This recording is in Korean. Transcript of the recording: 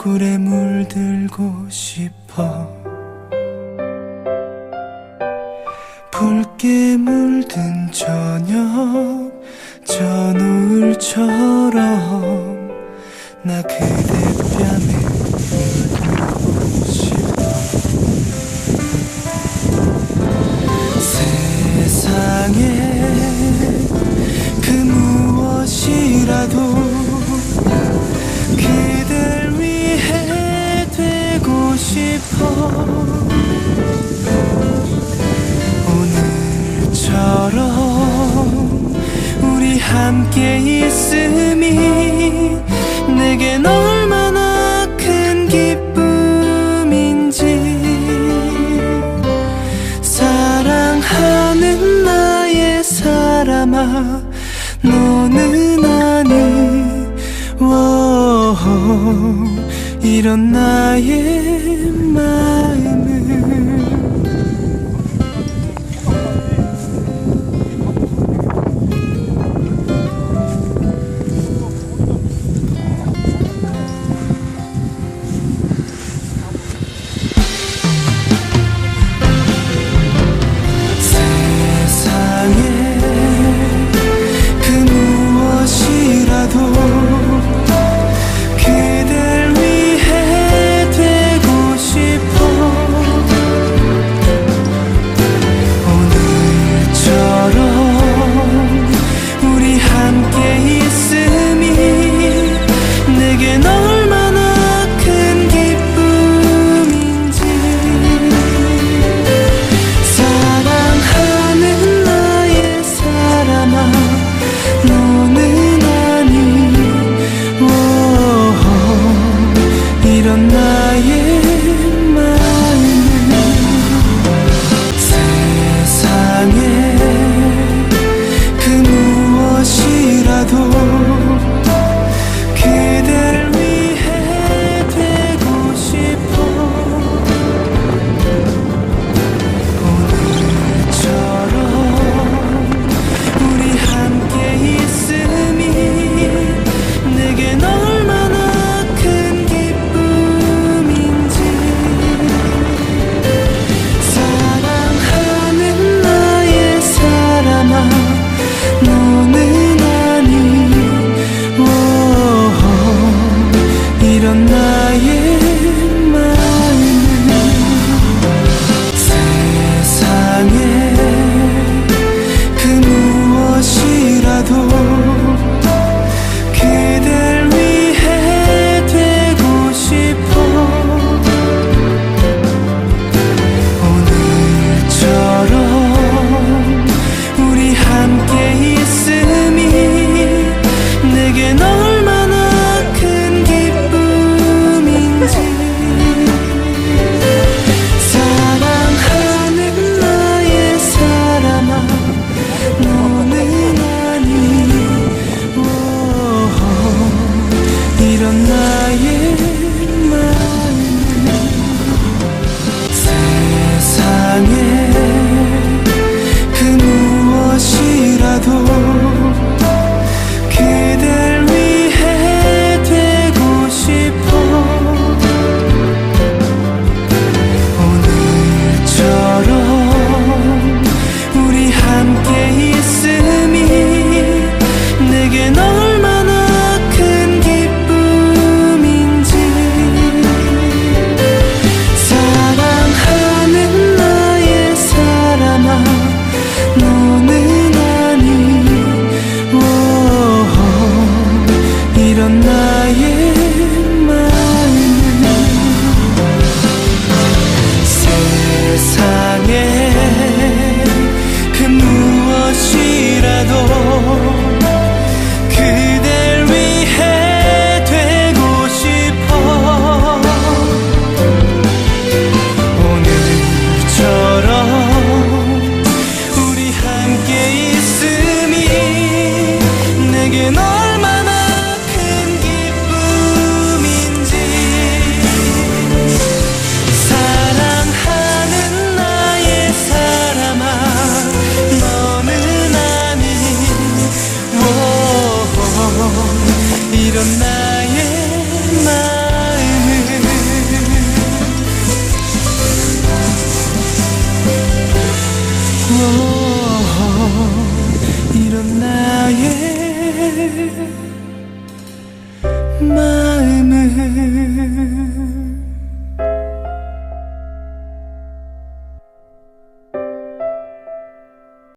얼굴에 물들고 싶어. 붉게 물든 저녁 저 노을처럼 나 그대 뺨에 물들고 싶어. 세상에 그 무엇이라도 싶어. 오늘처럼 우리 함께 있음이 내겐 얼마나 큰 기쁨인지. 사랑하는 나의 사람아 너는 아니. 워 이런 나의 마음을 세상 나의 마음 세상에 그 무엇이라도 My